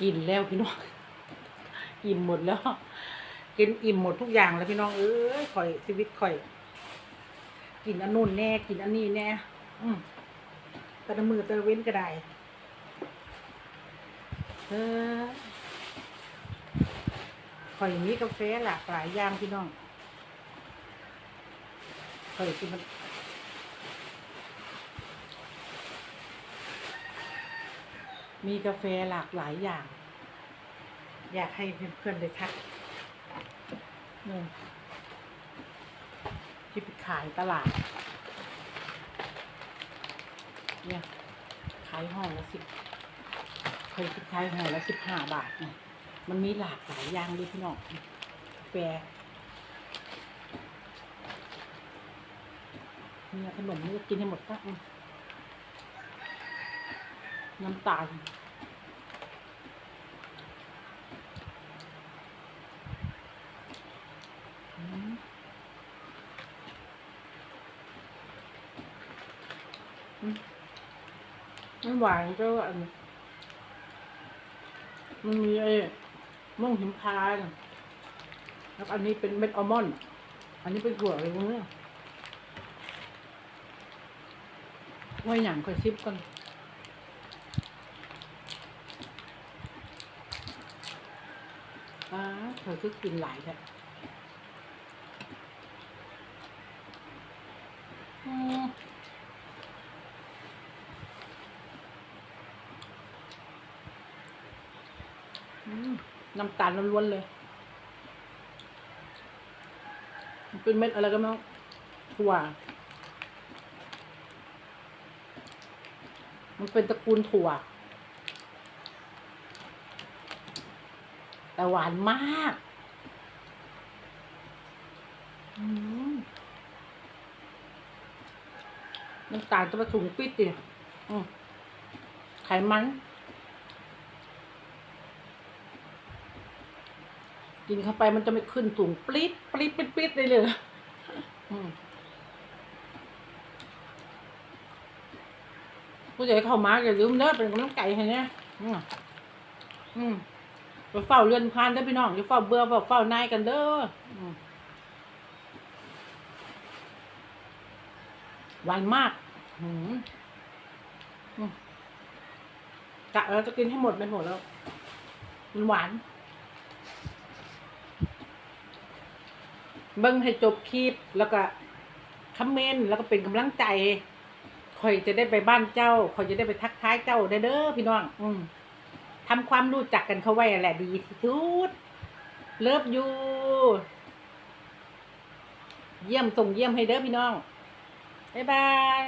กินแล้วพี่น้องอิ่มหมดแล้ว กินอิ่มหมดทุกอย่างแล้วพี่น้องเอ้ยข่อยชีวิตข่อย กินอันนู่นแน่กินอันนี้แน่อืมแต่ละมือแต่ละเว้นก็ได้เออข่อยมีกาแฟหลากหลายอย่างพี่น้องข่อยกินมัน มีกาแฟหลากหลายอย่าง อยากให้เพื่อนๆได้ทักนี่ที่ไปขายตลาด เนี่ย ขายห่อละสิบเคยไปขายห่อละสิบห้าบาทเนี่ยมันมีหลากหลายอย่างด้วยพี่น้องกาแฟเนี่ยขนมนี่ก็กินให้หมดก็ น้ำตาลอืมอืมมันหวานก็อันมันมีไอ้ม่วงหิมพานต์แล้วอันนี้เป็นเม็ดอัลมอนด์อันนี้เป็นถั่วอะไรพวกเนี้ยว่าอย่งคอยซิปกันอ่าเธอคือกินหลายแท้อือน้ำตาลล้วนๆเลย เป็นเม็ดอะไรกันบ้างถั่ว มันเป็นตระกูลถั่ว แต่หวานมากอืมน้ำตาลจะมาสูงปิดดิอืมไขมัน กินเข้าไปมันจะไม่ขึ้นสูงปลิดปลิดปลิดปลิดเลยเลยอืมผู้ใหญ่เข้ามาอย่าลืมเด้อเป็นกำลังใจให้เนี่ยอืมอืม ไปเฝ้าเรือนพานได้อพี่น้องอย่าเฝ้าเบื่อเฝ้าเฝ้านายกันเด้อหวานมากหืมกะแล้วจะกินให้หมดไปหมดแล้ว มันหวาน เบิ้งให้จบคลิปแล้วก็คอมเมนต์แล้วก็เป็นกำลังใจคอยจะได้ไปบ้านเจ้าคอยจะได้ไปทักทายเจ้าได้เด้อพี่น้อง อืม ทำความรู้จักกันเข้าไว้แหละดีที่สุด เลิฟยู เยี่ยมส่งเยี่ยมให้เด้อพี่น้อง บ๊ายบาย